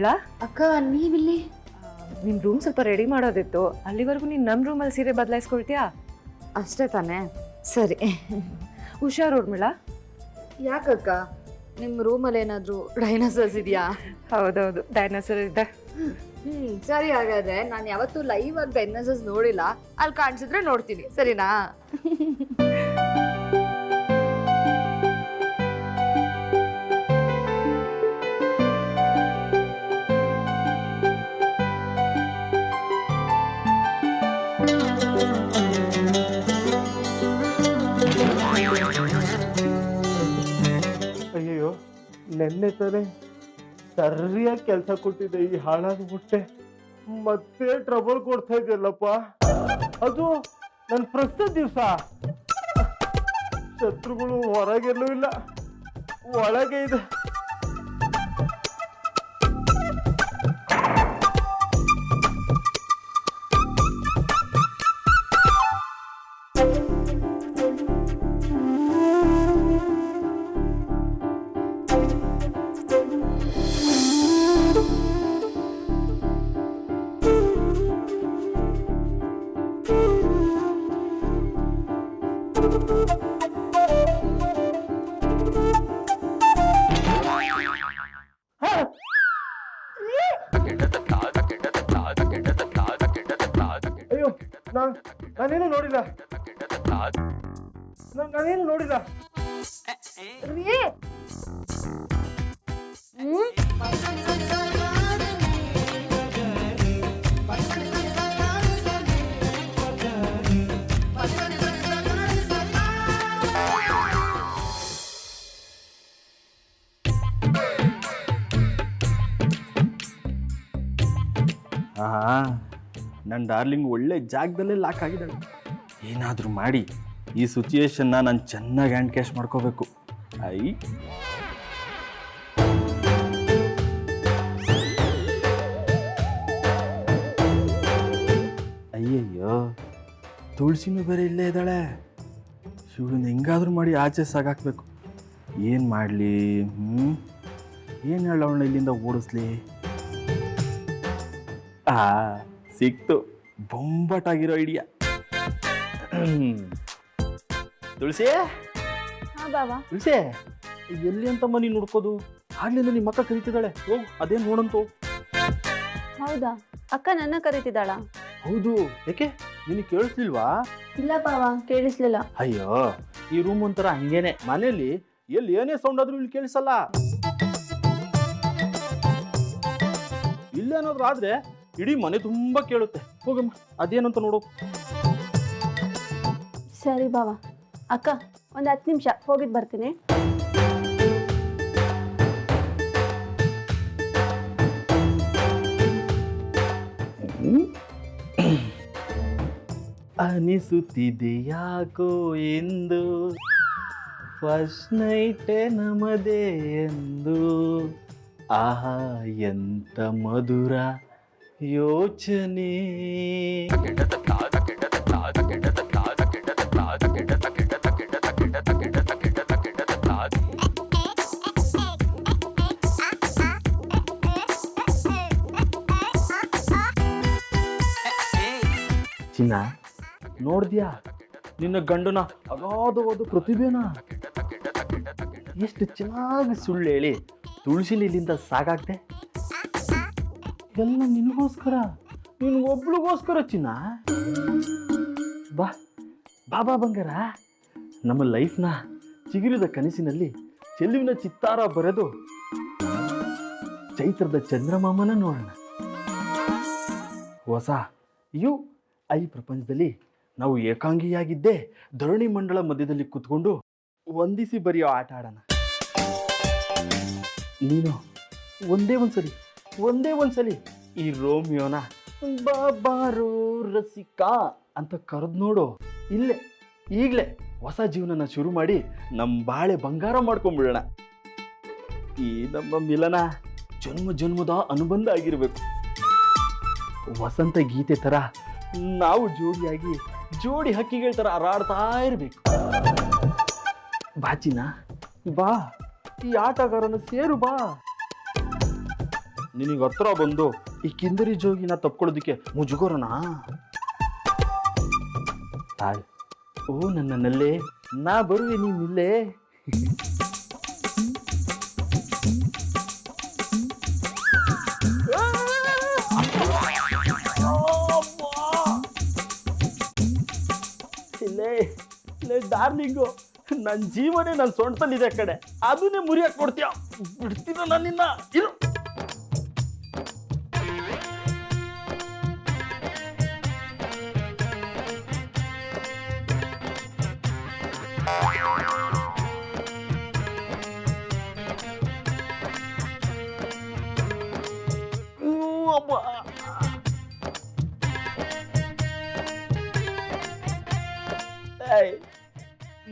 ಊರ್ಮಿಳಾ ಅಕ್ಕ ನೀವಿಲ್ಲಿ? ನಿಮ್ಮ ರೂಮ್ ಸ್ವಲ್ಪ ರೆಡಿ ಮಾಡೋದಿತ್ತು. ಅಲ್ಲಿವರೆಗೂ ನೀನು ನಮ್ಮ ರೂಮಲ್ಲಿ ಸೀರೆ ಬದಲಾಯಿಸ್ಕೊಳ್ತೀಯಾ? ಅಷ್ಟೇ ತಾನೇ. ಸರಿ. ಹುಷಾರ್ ಉರ್ಮಿಳಾ ಯಾಕಕ್ಕ? ನಿಮ್ಮ ರೂಮಲ್ಲಿ ಏನಾದರೂ ಡೈನೋಸರ್ಸ್ ಇದೆಯಾ? ಹೌದೌದು ಡೈನೋಸರ್ ಇದೆ. ಹ್ಮ್ ಸರಿ ಹಾಗಾದ್ರೆ ನಾನು ಯಾವತ್ತೂ ಲೈವ್ ಆಗಿ ಡೈನೋಸರ್ಸ್ ನೋಡಿಲ್ಲ. ಅಲ್ಲಿ ಕಾಣಿಸಿದ್ರೆ ನೋಡ್ತೀನಿ. ಸರಿನಾ? ನೆನ್ನೆ ತಾನೆ ಸರಿಯಾಗಿ ಕೆಲಸ ಕೊಟ್ಟಿದ್ದೆ, ಈ ಹಾಳಾದ ಹೊಟ್ಟೆ. ಮತ್ತೆ ಟ್ರಬಲ್ ಕೊಡ್ತಾ ಇದೆಯಲ್ಲಪ್ಪ. ಅದು ನನ್ನ ಪ್ರಸ್ತುತ ದಿವಸ. ಶತ್ರುಗಳು ಹೊರಗೆಲ್ಲೂ ಇಲ್ಲ, ಒಳಗೆ ಇದೆ. ನನ್ನ ಡಾರ್ಲಿಂಗ್ ಒಳ್ಳೆ ಜಾಗದಲ್ಲೇ ಲಾಕ್ ಆಗಿದ್ದಾಳೆ. ಏನಾದರೂ ಮಾಡಿ, ಈ ಸಿಚುಯೇಷನ್ನ ನಾನು ಚೆನ್ನಾಗಿ ಹ್ಯಾಂಡ್ ಕ್ಯಾಶ್ ಮಾಡ್ಕೋಬೇಕು. ಐ. ಅಯ್ಯಯ್ಯೋ, ತುಳಸಿನೂ ಬೇರೆ ಇಲ್ಲೇ ಇದ್ದಾಳೆ. ಶಿವನ ಹೆಂಗಾದ್ರೂ ಮಾಡಿ ಆಚೆ ಸಾಗಾಕ್ಬೇಕು. ಏನು ಮಾಡಲಿ? ಹ್ಞೂ ಏನು ಹೇಳ ಅವಳನ್ನ ಇಲ್ಲಿಂದ ಓಡಿಸ್ಲಿ? ಆ. ಸಿಕ್ತು. ಬೊಂಬಟಾಗಿರೋ ಐಡಿಯಾ. ತುಳಸಿ? ಹಾ ಬಾಬಾ. ತುಳಸಿ ಎಲ್ಲಿ ಅಂತ ಮನಿ ನೋಡ್ಕೋದು? ಆಗ್ಲಿಂದ ನಿಮ್ಮ ಅಕ್ಕ ಕರಿತಿದ್ದಾಳೆ. ಹೋಗು ಅದೇ ನೋಡಂತು? ಹೌದಾ? ಅಕ್ಕ ನನ್ನ ಕರೀತಿದ್ದಾಳ? ಹೌದು. ಯಾಕೆ ನಿನಗೆ ಕೇಳಿಸ್ಲಿಲ್ವಾ? ಇಲ್ಲ ಬಾವ ಕೇಳಿಸ್ಲಿಲ್ಲ. ಅಯ್ಯೋ ಈ ರೂಮ್ ಒಂಥರ ಹಂಗೇನೆ. ಮನೇಲಿ ಎಲ್ಲಿ ಏನೇ ಸೌಂಡ್ ಆದ್ರೂ ಇಲ್ಲಿ ಕೇಳಿಸಲ್ಲ. ಇಲ್ಲೇನಾದ್ರೂ ಆದ್ರೆ ಇಡೀ ಮನೆ ತುಂಬಾ ಕೇಳುತ್ತೆ. ಹೋಗಮ್ಮ ಅದೇನಂತ ನೋಡು. ಸರಿ ಬಾವ. ಅಕ್ಕ ಒಂದು ಹತ್ತು ನಿಮಿಷ ಹೋಗಿದ್ ಬರ್ತೀನಿ. ಅನಿಸುತ್ತಿದೆ ಯಾಕೋ ಎಂದು? ಫಸ್ಟ್ ನೈಟೇ ನಮದೇ ಎಂದು. ಆಹಾ ಎಂತ ಮಧುರ. ಯೋಚನೆ. ಚಿನ್ನ ನೋಡ್ದ್ಯಾ? ನಿನ್ನ ಗಂಡನ ಅಗಾಧವಾದ ಪ್ರತಿಭೆನ? ಎಷ್ಟು ಚೆನ್ನಾಗಿ ಸುಳ್ಳು ಹೇಳಿ ತುಳಸಿಲಿ ಇಲ್ಲಿಂದ ಸಾಗಾಗ್ದೆ? ಎಲ್ಲ ನಿನಗೋಸ್ಕರ? ನಿನಗೊಬ್ಳಿಗೋಸ್ಕರ ಚಿನ್ನ? ಬಾ ಬಾಬಾ ಬಂಗಾರ. ನಮ್ಮ ಲೈಫ್ನ ಚಿಗಿರಿದ ಕನಸಿನಲ್ಲಿ ಚೆಲುವಿನ ಚಿತ್ತಾರ ಬರೆದು ಚೈತ್ರದ ಚಂದ್ರಮಾಮನ ನೋಡೋಣ. ಹೊಸ ಯು ಐ ಪ್ರಪಂಚದಲ್ಲಿ ನಾವು ಏಕಾಂಗಿಯಾಗಿದ್ದೇ ಧರಣಿ ಮಂಡಳ ಮಧ್ಯದಲ್ಲಿ ಕೂತ್ಕೊಂಡು ವಂದಿಸಿ ಬರೆಯೋ ಆಟ ಆಡೋಣ. ನೀನು ಒಂದೇ ಒಂದ್ಸಲಿ ಒಂದೇ ಒಂದ್ಸಲಿ. ಈ ರೋಮಿಯೋನ ಬಾಬಾರೋ ರಸಿಕಾ ಅಂತ ಕರೆದು ನೋಡು. ಇಲ್ಲೇ ಈಗಲೇ ಹೊಸ ಜೀವನನ ಶುರು ಮಾಡಿ ನಮ್ಮ ಬಾಳೆ ಬಂಗಾರ ಮಾಡ್ಕೊಂಬಿಡೋಣ. ಈ ನಮ್ಮ ಮಿಲನ ಜನ್ಮ ಜನ್ಮದ ಅನುಬಂಧ ಆಗಿರಬೇಕು. ವಸಂತ ಗೀತೆ ತರ ನಾವು ಜೋಡಿಯಾಗಿ ಜೋಡಿ ಹಕ್ಕಿಗಳ ತರ ಹಾರಾಡ್ತಾ ಇರ್ಬೇಕು. ಬಾಚಿನ ಬಾ. ಈ ಆಟಗಾರನ ಸೇರು ಬಾ. ನಿನಗೆ ಹತ್ರ ಬಂದು ಈ ಕಿಂದರಿ ಜೋಗಿನ ತಪ್ಕೊಳ್ಳೋದಕ್ಕೆ ಮುಜುಗೋರನ? ತಾಳ್. ಓ ನನ್ನ ನಲ್ಲೆ ನಾ ಬರುವೆ ನೀನಿಲ್ಲೇ ಇಲ್ಲೇ ಇಲ್ಲೇ ಡಾರ್ಲಿಂಗು ನನ್ನ ಜೀವನೇ ನನ್ನ ಸೊಂಟದಲ್ಲಿದೆ ಕಡೆ ಅದನ್ನೇ ಮುರಿಯಕ್ಕೆ ಕೊಡ್ತೀಯ? ಬಿಡ್ತೀನ ನಾನಿನ್ನ ಇರು.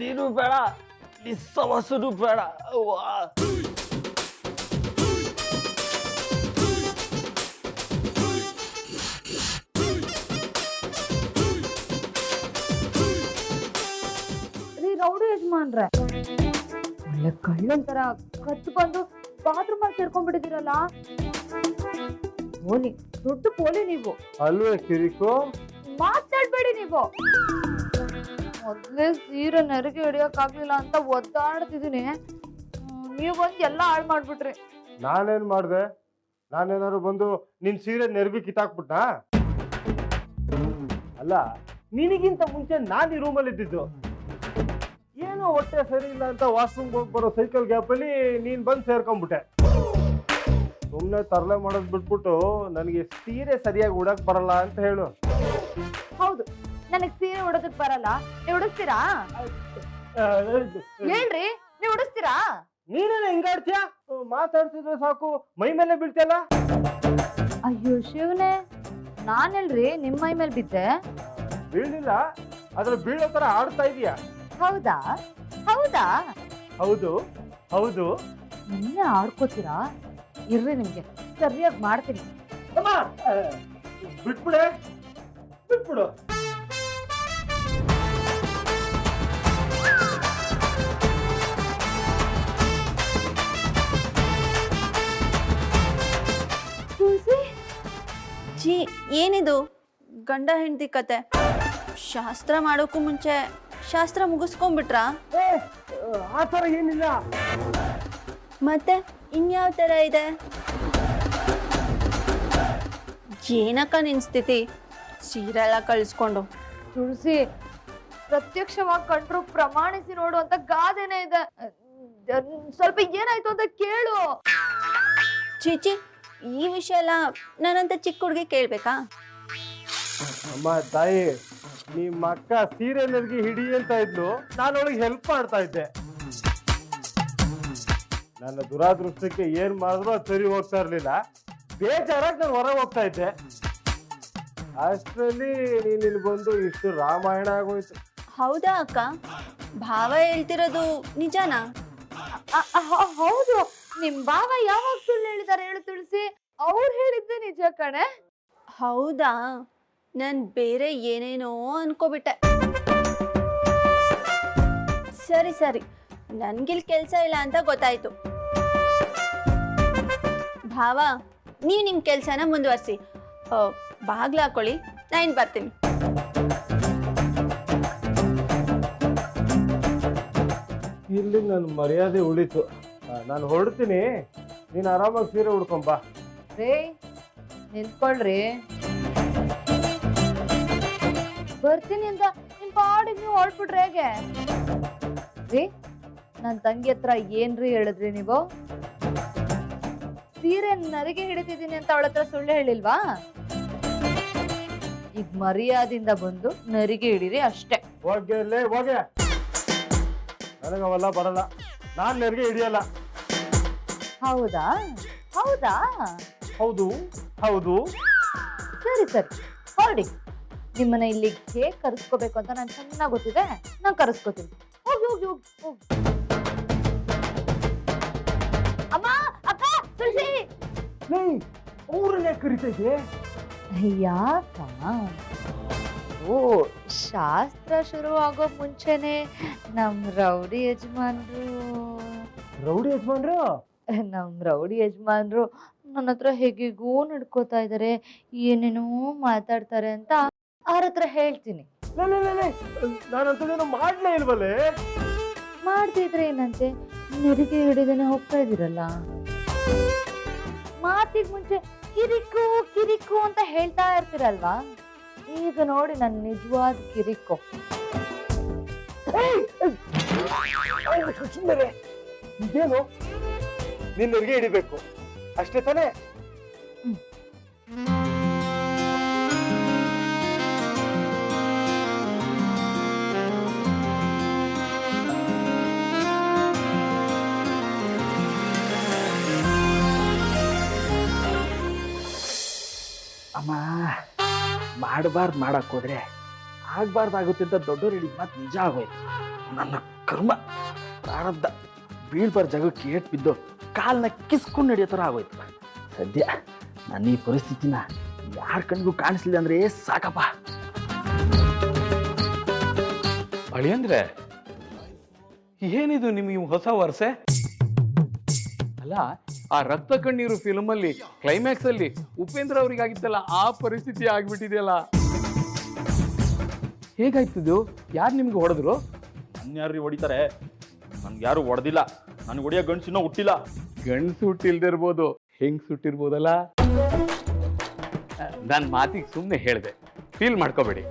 ನೀನು ಬೇಡ ನಿಸ್ಸವಸನು ಬೇಡ. ಅವ್ವಾ. ರೀ ರೌಡಿ ಯಜಮಾನ್ರೆ. ಒಳ್ಳೆ ಕಳ್ಳನ್ ತರ ಕತ್ತು ಬಂದು ಬಾತ್ರೂಮ್ ಅಲ್ಲಿ ಸೇರ್ಕೊಂಡ್ಬಿಟ್ಟಿದ್ದೀರಲ್ಲ? ಪೋಲಿ ದೊಡ್ಡ ಪೋಲಿ ನೀವು. ಅಲ್ವೇ ಕಿರಿಕು? ಮಾತಾಡ್ಬೇಡಿ ನೀವು. ಮೊದ್ಲೇ ಸೀರೆ ನೆರಿಗೆ ಹಿಡಿಯಕ್ ಆಗ್ಲಿಲ್ಲ ಅಂತ ಒದ್ದಾಡ್ತಿದೀನಿ. ನೀವು ಬಂದು ಎಲ್ಲ ಹಾಳು ಮಾಡ್ಬಿಟ್ರಿ. ನಾನೇನ್ ಮಾಡ್ದೆ? ನಾನೇನಾದ್ರು ಬಂದು ನಿನ್ ಸೀರೆ ನೆರವಿ ಕಿತ್ತಾಕ್ಬಿಟ್ಟ ಅಲ್ಲ ನಿನಗಿಂತ ಮುಂಚೆ ನಾನು ಈ ರೂಮಲ್ಲಿ ಇದ್ದಿದ್ದು ಏನೋ ಹೊಟ್ಟೆ ಸರಿ ಇಲ್ಲ ಅಂತ ವಾಶ್ರೂಮ್ ಹೋಗಿ ಬರೋ ಸೈಕಲ್ ಗ್ಯಾಪಲ್ಲಿ ನೀನ್ ಬಂದು ಸೇರ್ಕೊಂಡ್ಬಿಟ್ಟೆ ಸುಮ್ಮನೆ ತರಲೆ ಮಾಡೋದ್ ಬಿಟ್ಬಿಟ್ಟು ನನಗೆ ಸೀರೆ ಸರಿಯಾಗಿ ಉಡಕ್ ಬರಲ್ಲ ಅಂತ ಹೇಳು. ಹೌದು. ನನಗ್ ಸೀರೆ ಉಡೋದಕ್ ಬರಲ್ಲ. ನೀವ್ ಉಡಿಸ್ತೀರಾ? ಹೇಳ್ರಿ ನೀವ್ ಉಡಿಸ್ತೀರಾ? ನೀನೇನ ಹಿಂಗಾಡ್ತೀಯ ಮಾತಾಡ್ತಿದ್ರೆ ಸಾಕು. ಮೈ ಮೇಲೆ ಬೀಳ್ತಿಯಲ್ಲ? ಅಯ್ಯೋ ಶಿವನೇ. ನಾನೆಲ್ರಿ ನಿಮ್ ಮೈ ಮೇಲೆ ಬಿದ್ದೆ? ಬೀಳಿಲ್ಲ. ಅದ್ರ ಬೀಳೋ ತರ ಆಡ್ತಾ ಇದೀಯ? ಹೌದಾ? ಹೌದಾ? ಹೌದು ಹೌದು. ನಿನ್ನೆ ಆಡ್ಕೋತೀರಾ? ಇರ್ರಿ ನಿಮ್ಗೆ. ಸರಿಯಾಗಿ ಮಾಡ್ತೀನಿ. ಅಮ್ಮ ಆ, ಬಿಟ್ಬಿಡೆ. ಬಿಟ್ಬಿಡು. ಏನಿದು? ಗಂಡ ಹೆಂಡತಿ ಕತೆ. ಶಾಸ್ತ್ರ ಮಾಡೋಕ್ಕೂ ಮುಂಚೆ ಶಾಸ್ತ್ರ ಮುಗಿಸ್ಕೊಂಡ್ಬಿಟ್ರಾ? ಏ ಆ ಥರ ಏನಿಲ್ಲ. ಮತ್ತೆ ಇನ್ಯಾವ ತರ ಇದೆ? ಏನಕ್ಕ ನಿನ್ ಸ್ಥಿತಿ? ಸೀರೆ ಎಲ್ಲ ಕಳಿಸ್ಕೊಂಡು. ತುಳಸಿ ಪ್ರತ್ಯಕ್ಷವಾಗಿ ಕಂಡ್ರು ಪ್ರಮಾಣಿಸಿ ನೋಡು ಅಂತ ಗಾದೆನೇ ಇದೆ. ಅಹ್, ಸ್ವಲ್ಪ ಏನಾಯ್ತು ಅಂತ ಕೇಳು. ಚೀಚಿ ಈ ವಿಷಯ ಎಲ್ಲ ನಾನಂತ ಚಿಕ್ಕ ಹುಡುಗಿ ಕೇಳ್ಬೇಕಾ? ಅಮ್ಮ ತಾಯಿ ನಿಮ್ಮ ಅಕ್ಕ ಸೀರೆ ನನಗೆ ಹಿಡಿ ಅಂತ ಇದ್ಲು. ನಾನು ಅವಳಿಗೆ ಹೆಲ್ಪ್ ಮಾಡ್ತಾ ಇದ್ದೆ. ನನ್ನ ದುರಾದೃಷ್ಟಕ್ಕೆ ಏನ್ ಮಾಡಿದ್ರು ಅದು ಸರಿ ಹೋಗ್ತಾ ಇರ್ಲಿಲ್ಲ. ಬೇಜಾರಾಗಿ ನಾನು ಹೊರಗೆ ಹೋಗ್ತಾ ಇದ್ದೆ. ಅಷ್ಟರಲ್ಲಿ ನೀನು ಇಲ್ಲಿ ಬಂದು ಇಷ್ಟು ರಾಮಾಯಣ ಆಗೋಯ್ತು. ಹೌದಾ ಅಕ್ಕ? ಭಾವ ಹೇಳ್ತಿರೋದು ನಿಜಾನಾ? ಹೌದು ನಿಮ್ ಬಾವ ಯಾವಾಗ ಸುಳ್ಳು ಹೇಳಿದಾರೆ ಹೇಳು ತುಳಸಿ. ಅವ್ರು ಹೇಳಿದ್ದೆ ನಿಜ ಕಣೆ. ಹೌದಾ? ನಾನು ಬೇರೆ ಏನೇನೋ ಅನ್ಕೋಬಿಟ್ಟೆ. ಸರಿ ಸರಿ. ನನ್ಗಿಲ್ ಕೆಲಸ ಇಲ್ಲ ಅಂತ ಗೊತ್ತಾಯ್ತು. ಭಾವ ನೀವು ನಿಮ್ಮ ಕೆಲಸನ ಮುಂದುವರಿಸಿ. ಬಾಗ್ಲ ಹಾಕೊಳ್ಳಿ. ನಾನು ಬರ್ತೀನಿ. ಇಲ್ಲಿ ನನ್ನ ಮರ್ಯಾದೆ ಉಳಿತು. ನಾನು ಹೊರಡ್ತೀನಿ. ನೀನು ಆರಾಮಾಗಿ ಸೀರೆ ಉಡ್ಕೊಂಬಾ ರೇ ನಿಂತ್ಕೊಳ್ರಿ. ಬರ್ತೀನಿ ಅಂತ ನಿಮ್ ಪಾಡಿಗೆ ನೀವು ಹೊರಟ್ಬಿಟ್ರೆ ಹೇಗೆ? ರೀ ನನ್ ತಂಗಿ ಹತ್ರ ಏನ್ರಿ ಹೇಳಿದ್ರಿ ನೀವು? ಸೀರೆ ನರಿಗೆ ಹಿಡಿತಿದ್ದೀನಿ ಅಂತ ಅವಳ ಹತ್ರ ಸುಳ್ಳು ಹೇಳಿಲ್ವಾ? ಈಗ ಮರ್ಯಾದಿಂದ ಬಂದು ನರಿಗೆ ಹಿಡೀರಿ ಅಷ್ಟೇ. ಹೋಗ್ಯಲ್ಲೇ ಹೋಗ್ಯ ಹೋಗೆ ನನಗೆ ಅವೆಲ್ಲ ಬರಲ್ಲ. ನಾನು ನರಿಗೆ ಹಿಡಿಯಲ್ಲ. ಹೌದಾ? ಹೌದಾ? ಹೌದು ಹೌದು. ಸರಿ ಸರಿ. ಹೊರಡಿ. ನಿಮ್ಮನ್ನ ಇಲ್ಲಿ ಹೇಗ್ ಕರೆಸ್ಕೋಬೇಕು ಅಂತ ನಾನು ಚೆನ್ನಾಗಿ ಗೊತ್ತಿದೆ. ನಾನು ಕರೆಸ್ಕೋತೀನಿ. ಹೋಗಿ ಹೋಗಿ ಹೋಗಿ ಹೋಗಿ. ಅಮ್ಮ ಅಕ್ಕ ತುಳಸಿ! ಊರನ್ನೇ ಕರಿತೈತೆ ಯಾಕ? ಓ ಶಾಸ್ತ್ರ ಶುರು ಆಗೋ ಮುಂಚೆನೆ ನಮ್ ರೌಡಿ ಯಜಮಾನ್ರು. ರೌಡಿ ಯಜಮಾನ್ರು? ನಮ್ ರೌಡಿ ಯಜಮಾನ್ರು ನನ್ನ ಹತ್ರ ಹೇಗೆಗೋ ನಡ್ಕೋತಾ ಇದ್ದಾರೆ ಏನೇನೋ ಮಾತಾಡ್ತಾರೆ ಅಂತ ಅವ್ರ ಹತ್ರ ಹೇಳ್ತೀನಿ. ಮಾಡ್ಲೇ ಇಲ್ವಲ್ಲೇ ಮಾಡ್ತಿದ್ರೆ ಏನಂತೆ? ನೆರಿಗೆ ಹಿಡಿದೇನೆ ಹೋಗ್ತಾ ಇದ್ದೀರಲ್ಲ? ಮಾತಿಗ್ ಮುಂಚೆ ಕಿರಿಕು ಕಿರಿಕು ಅಂತ ಹೇಳ್ತಾ ಇರ್ತೀರಲ್ವಾ? ಈಗ ನೋಡಿ ನನ್ನ ನಿಜವಾದ ಕಿರಿಕು. ಇದೇನು? ನಿನ್ನ ನೆರಿಗೆ ಹಿಡಿಬೇಕು. ಅಷ್ಟೇ ತಾನೇ? ಅಮ್ಮ ಮಾಡಬಾರ್ದು ಮಾಡಕ್ ಹೋದ್ರೆ ಆಗ್ಬಾರ್ದಾಗುತ್ತೆ ಅಂತ ದೊಡ್ಡವ್ರು ಹೇಳಿದ ಮಾತು ನಿಜ ಆಗೋಯ್ತು. ನನ್ನ ಕರ್ಮ ಪ್ರಾರಬ್ಧ ಬೀಳ್ಬಾರ್ದು ಜಾಗಕ್ಕೆ ಏಟ್ ಬಿದ್ದು ಕಾಲ್ನ ಕಿಸ್ಕೊಂಡು ನಡೆಯೋ ಥರ ಆಗೋಯ್ತು. ಸದ್ಯ ನನ್ನ ಈ ಪರಿಸ್ಥಿತಿನ ಯಾರ ಕಣ್ಗೂ ಕಾಣಿಸ್ಲಿಲ್ಲ ಅಂದ್ರೆ ಸಾಕಪ್ಪ. ಅಳಿ ಅಂದ್ರೆ ಏನಿದು ನಿಮಗೆ ಹೊಸ ವರ್ಷೆ? ಅಲ್ಲ ಆ ರಕ್ತ ಕಣ್ಣೀರು ಫಿಲ್ಮ್ ಅಲ್ಲಿ ಕ್ಲೈಮ್ಯಾಕ್ಸ್ ಅಲ್ಲಿ ಉಪೇಂದ್ರ ಅವರಿಗಾಗಿತ್ತಲ್ಲ ಆ ಪರಿಸ್ಥಿತಿ ಆಗ್ಬಿಟ್ಟಿದೆಯಲ್ಲ. ಹೇಗಾಯ್ತಿದು ಯಾರು ನಿಮ್ಗೆ ಹೊಡೆದ್ರು? ನನ್ನ ಯಾರು ಹೊಡಿತಾರೆ. ನನ್ಗೆ ಯಾರು ಹೊಡೆದಿಲ್ಲ. ನನ್ಗೆ ಹೊಡಿಯೋ ಗಂಡಸಿನ ಹುಟ್ಟಿಲ್ಲ. ಗಂಡ್ಸು ಸುಟ್ಟಿಲ್ದಿರ್ಬೋದು ಹೆಂಗ್ ಸುಟ್ಟಿರ್ಬೋದಲ್ಲ ನಾನು ಮಾತಿಗೆ ಸುಮ್ಮನೆ ಹೇಳಿದೆ. ಫೀಲ್ ಮಾಡ್ಕೋಬೇಡಿ.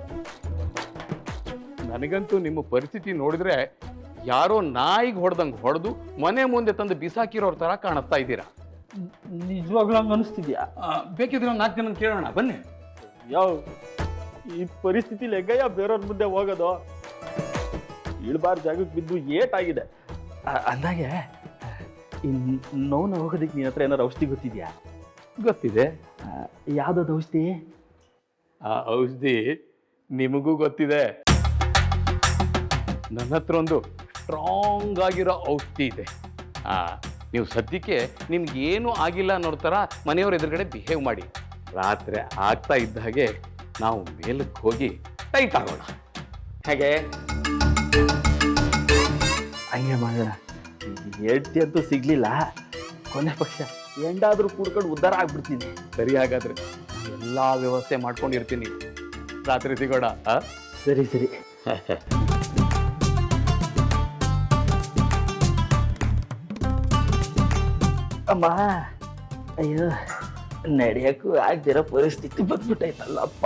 ನನಗಂತೂ ನಿಮ್ಮ ಪರಿಸ್ಥಿತಿ ನೋಡಿದ್ರೆ ಯಾರೋ ನಾಯಿಗೆ ಹೊಡೆದಂಗೆ ಹೊಡೆದು ಮನೆ ಮುಂದೆ ತಂದು ಬಿಸಾಕಿರೋರ ತರ ಕಾಣಿಸ್ತಾ ಇದ್ದೀರಾ? ನಿಜವಾಗ್ಲೂ ಹಂಗೆ ಅನಿಸ್ತಿದ್ಯಾ? ಆ, ಬೇಕಿದ್ರೆ ಒಂದು ನಾಲ್ಕು ಜನ ಕೇಳೋಣ ಬನ್ನಿ. ಯಾವ ಈ ಪರಿಸ್ಥಿತಿ ಹೆಗ್ಗಯ್ಯ ಬೇರೆಯವ್ರ ಮುಂದೆ ಹೋಗೋದು? ಇಳ್ಬಾರ ಜಾಗಕ್ಕೆ ಬಿದ್ದು ಏಟಾಗಿದೆ ಅಂದಾಗೆ ನೋವು ಹೋಗೋದಕ್ಕೆ ನಿನ್ನ ಹತ್ರ ಏನಾರು ಔಷಧಿ ಗೊತ್ತಿದ್ಯಾ? ಗೊತ್ತಿದೆ. ಯಾವ್ದಾದ್ರು ಔಷಧಿ? ಆ ಔಷಧಿ ನಿಮಗೂ ಗೊತ್ತಿದೆ. ನನ್ನ ಹತ್ರ ಒಂದು ಸ್ಟ್ರಾಂಗ್ ಆಗಿರೋ ಔಷಧಿ ಇದೆ. ಆ ನೀವು ಸದ್ಯಕ್ಕೆ ನಿಮ್ಗೆ ಏನೂ ಆಗಿಲ್ಲ ಅನ್ನೋ ಥರ ಮನೆಯವ್ರ ಎದುರುಗಡೆ ಬಿಹೇವ್ ಮಾಡಿ. ರಾತ್ರಿ ಆಗ್ತಾ ಇದ್ದ ಹಾಗೆ ನಾವು ಮೇಲಕ್ಕೆ ಹೋಗಿ ಟೈಟ್ ಆಗೋಣ. ಹೇಗೆ? ಹಂಗೆ ಮಾಡೋಣ ಹೇಳ್ತಿ ಅಂತೂ ಸಿಗ್ಲಿಲ್ಲ ಕೊನೆ ಪಕ್ಷ ಎಂಡಾದ್ರೂ ಕೂಡ್ಕೊಂಡು ಉದ್ಧಾರ ಆಗ್ಬಿಡ್ತೀನಿ ಸರಿ ಹಾಗಾದ್ರೆ ಎಲ್ಲ ವ್ಯವಸ್ಥೆ ಮಾಡ್ಕೊಂಡಿರ್ತೀನಿ ರಾತ್ರಿ ಸಿಗೋಣ ಆ? ಸರಿ ಸರಿ ಅಮ್ಮ ಅಯ್ಯೋ ನಡೆಯಕ್ಕೂ ಆಗ್ದಿರೋ ಪರಿಸ್ಥಿತಿ ಬಂದ್ಬಿಟ್ಟೈತಲ್ಲಪ್ಪ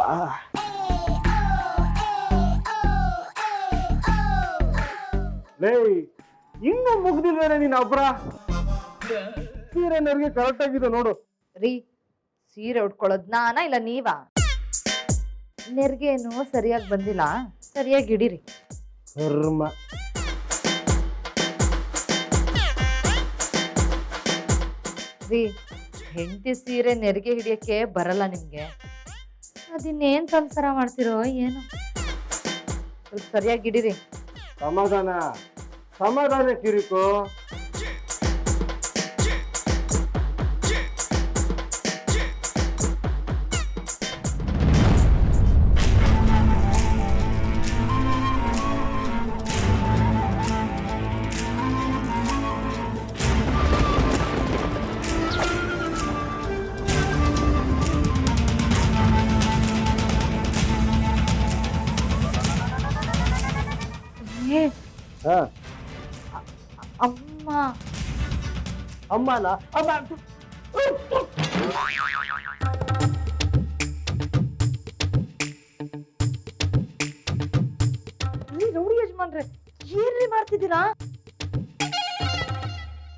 ಲೇ ಇನ್ನು ಮುಗ್ದಿಲ್ವೇನೆ ನೀನ್ ಅಬ್ರ ಸೀರೆ ನೆರಿಗೆ ಕರೆಕ್ಟ್ ಆಗಿದೆ ನೋಡು. ರೀ ಸೀರೆ ಉಟ್ಕೊಳ್ಳೋದ್ ನಾನಾ ಇಲ್ಲ ನೀವಾ? ನೆರ್ಗೇನು ಸರಿಯಾಗಿ ಬಂದಿಲ್ಲ. ಸರಿಯಾಗಿ ಇಡೀರಿ. ಕರ್ಮ ರೀ ಹೆಂಡತಿ ಸೀರೆ ನೆರಿಗೆ ಹಿಡಿಯಕ್ಕೆ ಬರಲ್ಲ ನಿಮ್ಗೆ. ಅದಿನ್ನೇನ್ ಸಂಸಾರ ಮಾಡ್ತಿರೋ ಏನು? ಸ್ವಲ್ಪ ಸರಿಯಾಗಿ ಇಡೀರಿ. ಸಮಾಧಾನ. ಸಮಾಧಾನ ಕಿರಿಕು ಏ ಅಮ್ಮನ ಅಮ್ಮ. ನೀ ನೋಡಿ ಯಜಮಾನ್ರೆ ಏನ್ರಿ ಮಾಡ್ತಿದ್ದೀರಾ?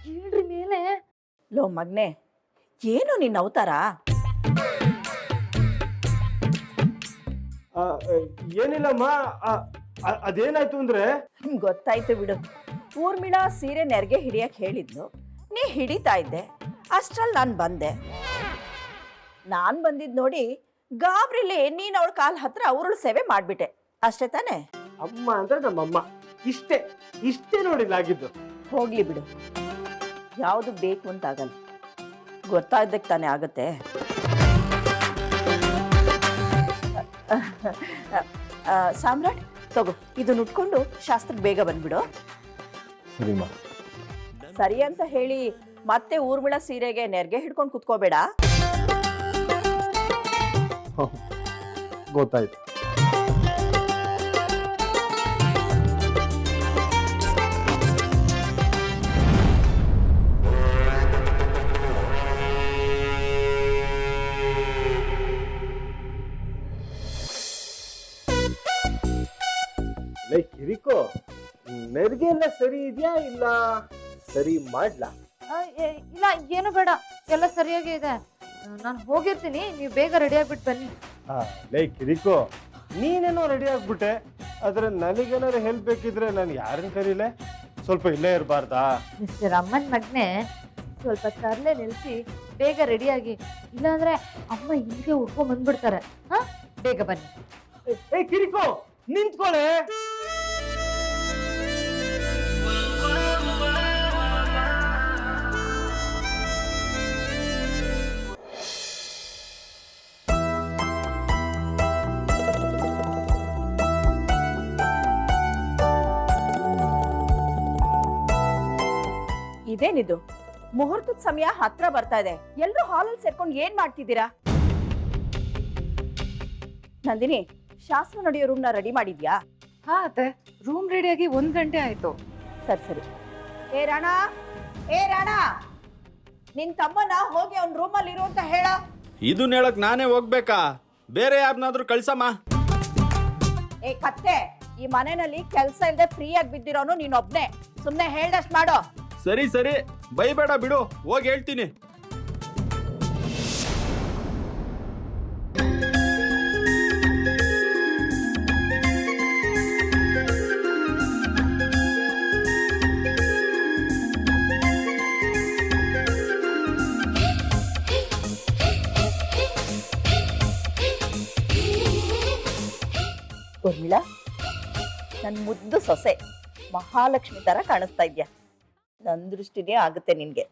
ಏನ್ರಿ ಮೇಲೆ? ಲೋ ಮಗ್ನೆ ಏನು ನಿನ್ನ ಅವತಾರ? ಆ, ಏನಿಲ್ಲಮ್ಮ ಆ, ಆ- ಅದೇನಾಯ್ತು ಅಂದ್ರೆ? ಗೊತ್ತಾಯ್ತು ಬಿಡು. ಊರ್ಮಿಳಾ ಸೀರೆ ನೆರಿಗೆ ಹಿಡಿಯಕ್ಕೆ ಹೇಳಿದ್ಲು. ನೀ ಹಿಡಿತಾ ಇದ್ದೆ. ಅಷ್ಟ್ರಲ್ಲಿ ನಾನು ಬಂದೆ. ನಾನು ಬಂದಿದ್ದು ನೋಡಿ ಗಾಬ್ರಿಲಿ ನೀನು ಅವಳ ಕಾಲ್ ಹತ್ರ ಅವರಳು ಸೇವೆ ಮಾಡಿಬಿಟ್ಟೆ. ಅಷ್ಟೇ ತಾನೇ? ಅಮ್ಮ ಅಂದ್ರೆ ನಮ್ಮಮ್ಮ. ಇಷ್ಟೇ ಇಷ್ಟೇ ನೋಡಿಲ್ಲ ಆಗಿದ್ದು ಹೋಗ್ಲಿ ಬಿಡು. ಯಾವುದು ಬೇಕು ಅಂತ ಆಗಲ್ಲ ಗೊತ್ತಾದ್ದಕ್ಕೆ ತಾನೇ ಆಗುತ್ತೆ. ಆ, ಸಾಮ್ರಾಟ್ ತಗೋ ಇದನ್ನ ಉಟ್ಕೊಂಡು ಶಾಸ್ತ್ರಕ್ಕೆ ಬೇಗ ಬಂದ್ಬಿಡು. ಸರಿಮ್ಮ. ಸರಿ ಅಂತ ಹೇಳಿ ಮತ್ತೆ ಊರ್ಮಿಳ ಸೀರೆಗೆ ನೆರ್ಗೆ ಹಿಡ್ಕೊಂಡು ಕುತ್ಕೋಬೇಡ? ಗೊತ್ತಾಯ್ತು. ಕಿರಿಕೋ ನೆರಿಗೆ ಎಲ್ಲ ಸರಿ ಇದೆಯಾ ಇಲ್ಲ? ಸರಿ ಮಾಡ್ಲಾ? ಆ, ಏ- ಇಲ್ಲ ಏನು ಬೇಡ. ಎಲ್ಲ ಸರಿಯಾಗೇ ಇದೆ. ನಾನು ಹೋಗಿರ್ತೀನಿ. ನೀವು ಬೇಗ ರೆಡಿ ಆಗ್ಬಿಟ್ಟು ಬನ್ನಿ. ಆ, ಲೈ ಕಿರಿಕೋ ನೀನೇನೋ ರೆಡಿ ಆಗ್ಬಿಟ್ಟೆ. ಆದ್ರೆ ನನಗೇನಾದ್ರು ಹೆಲ್ಪ್ ಬೇಕಿದ್ರೆ ನಾನು ಯಾರನ್ನ ಕರೀಲೆ? ಸ್ವಲ್ಪ ಇಲ್ಲೇ ಇರಬಾರ್ದಾ? ಮಿಸ್ಟರ್ ಅಮ್ಮನ ಮಗ್ನೆ ಸ್ವಲ್ಪ ತರಲೆ ನಿಲ್ಸಿ ಬೇಗ ರೆಡಿಯಾಗಿ ಇಲ್ಲಾಂದ್ರೆ ಅಮ್ಮ ಇಲ್ಲಿಗೆ ಹುಡ್ಕೊಂಡ್ ಬಂದ್ಬಿಡ್ತಾರೆ. ಹಾ ಬೇಗ ಬನ್ನಿ. ಏ ಕಿರಿಕೋ ನಿಂತ್ಕೊಳೆ. ಇದೇನಿದು? ಮುಹೂರ್ತದ ಸಮಯ ಹತ್ರ ಬರ್ತಾ ಇದೆ. ಎಲ್ಲರೂ ಹಾಲಲ್ಲಿ ಸೇರ್ಕೊಂಡು ಏನ್ ಮಾಡ್ತಿದ್ದೀರಾ? ನಂದಿನಿ ಶಾಸ್ತ್ರ ನಡೆಯೋ ರೂಮ್ನ ರೆಡಿ ಮಾಡಿದ್ಯಾ? ಹಾ ಅತ್ತೆ ರೂಮ್ ರೆಡಿಯಾಗಿ ಒಂದ್ ಗಂಟೆ ಆಯ್ತು. ಸರಿ ಸರಿ. ಏ ರಾಣ ಏ ರಾಣ! ನಿನ್ ತಮ್ಮನ ಹೋಗಿ ಅವ್ನ ರೂಮಲ್ಲಿ ಇರು ಅಂತ ಹೇಳ. ಇದನ್ನ ಹೇಳಕ್ ನಾನೇ ಹೋಗ್ಬೇಕಾ? ಬೇರೆ ಯಾರನ್ನಾದ್ರೂ ಕಳ್ಸಮ್ಮ. ಏ ಕತ್ತೆ ಈ ಮನೆಯಲ್ಲಿ ಕೆಲಸ ಇಲ್ಲದೆ ಫ್ರೀ ಆಗಿ ಬಿದ್ದಿರೋನು ನೀನೊಬ್ನೇ. ಸುಮ್ನೆ ಹೇಳ್ದಷ್ಟು ಮಾಡೋ. ಸರಿ ಸರಿ. ಬೈಬೇಡ ಬಿಡು. ಹೋಗಿ ಹೇಳ್ತೀನಿ. ಉರ್ಮಿಳಾ ನನ್ನ ಮುದ್ದು ಸೊಸೆ ಮಹಾಲಕ್ಷ್ಮಿ ತರ ಕಾಣಿಸ್ತಾ ಇದ್ಯಾ? ನನ್ ದೃಷ್ಟಿನೇ ಆಗುತ್ತೆ ನಿನಗೆ.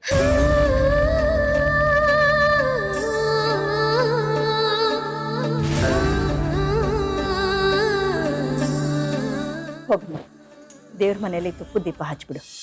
ಹೋಗ್ಲಿ. ದೇವ್ರ ಮನೇಲಿ ತುಪ್ಪು ದೀಪ ಹಚ್ಬಿಡು.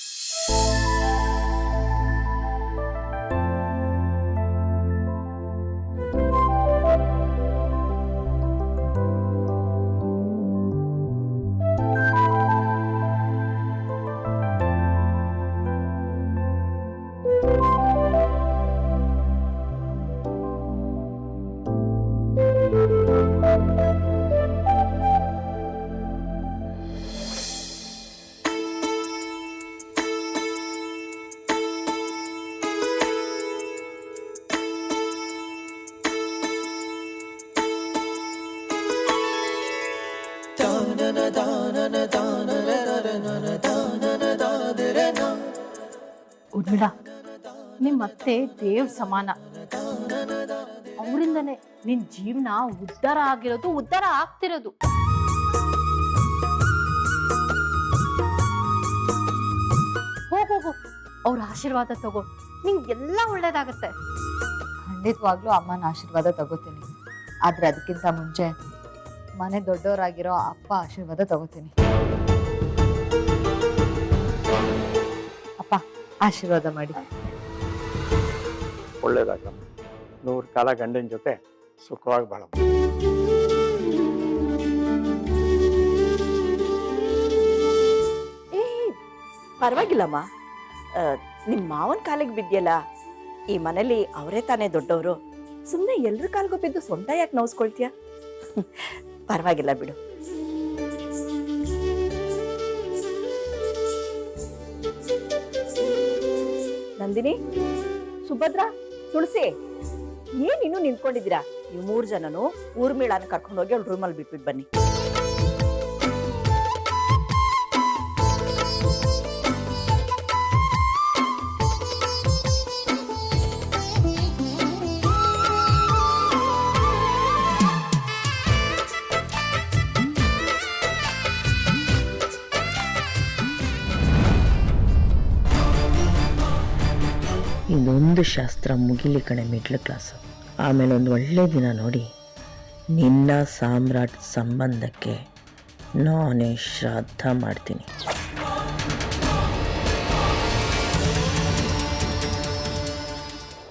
ಉರ್ಮಿಳ ನಿಮ್ಮ ಅತ್ತೆ ದೇವ್ ಸಮಾನ. ಅವರಿಂದನೇ ನಿನ್ ಜೀವನ ಉದ್ಧಾರ ಆಗಿರೋದು, ಉದ್ಧಾರ ಆಗ್ತಿರೋದು. ಹೋಗೋಗು ಅವ್ರ ಆಶೀರ್ವಾದ ತಗೋ. ನಿಂಗೆಲ್ಲ ಒಳ್ಳೇದಾಗತ್ತೆ. ಖಂಡಿತವಾಗ್ಲೂ ಅಮ್ಮನ ಆಶೀರ್ವಾದ ತಗೋತೀನಿ. ಆದ್ರೆ ಅದಕ್ಕಿಂತ ಮುಂಚೆ ಮನೆ ದೊಡ್ಡವರಾಗಿರೋ ಅಪ್ಪ ಆಶೀರ್ವಾದ ತಗೋತೀನಿ. ಅಪ್ಪ ಆಶೀರ್ವಾದ ಮಾಡಿ. ಒಳ್ಳೇದಾಗಮ್ಮ ನೂರು ಕಾಲ ಗಂಡನ ಜೊತೆ ಸುಖವಾಗಿ ಬಾಳಮ್ಮ. ಏ ಪರವಾಗಿಲ್ಲಮ್ಮ. ನಿಮ್ಮ ಮಾವನ ಕಾಲಿಗೆ ಬಿದ್ಯಲ್ಲ? ಈ ಮನೇಲಿ ಅವರೇ ತಾನೇ ದೊಡ್ಡವರು. ಸುಮ್ಮನೆ ಎಲ್ರ ಕಾಲ್ಗೂ ಬಿದ್ದು ಸೊಂಟ ಯಾಕೆ ನೋವ್ಸ್ಕೊಳ್ತೀಯ? ಪರವಾಗಿಲ್ಲ ಬಿಡು. ನಂದಿನಿ, ಸುಭದ್ರಾ, ತುಳಸಿ, ಏನ್ ಇನ್ನೂ ನಿಂತ್ಕೊಂಡಿದ್ದೀರಾ? ನೀವು ಮೂರು ಜನನು ಊರ್ಮಿಳಾನ ಕರ್ಕೊಂಡು ಹೋಗಿ ಅವ್ಳ ರೂಮಲ್ಲಿ ಬಿಟ್ಬಿಟ್ಟು ಬನ್ನಿ. ಶಾಸ್ತ್ರ ಮುಗಿಲಿ ಕಣೆ ಮಿಡ್ಲ್ ಕ್ಲಾಸು. ಆಮೇಲೆ ಒಂದು ಒಳ್ಳೆ ದಿನ ನೋಡಿ, ನಿನ್ನ ಸಾಮ್ರಾಟ್ ಸಂಬಂಧಕ್ಕೆ ನಾನೇ ಶ್ರಾದ್ದ ಮಾಡ್ತೀನಿ.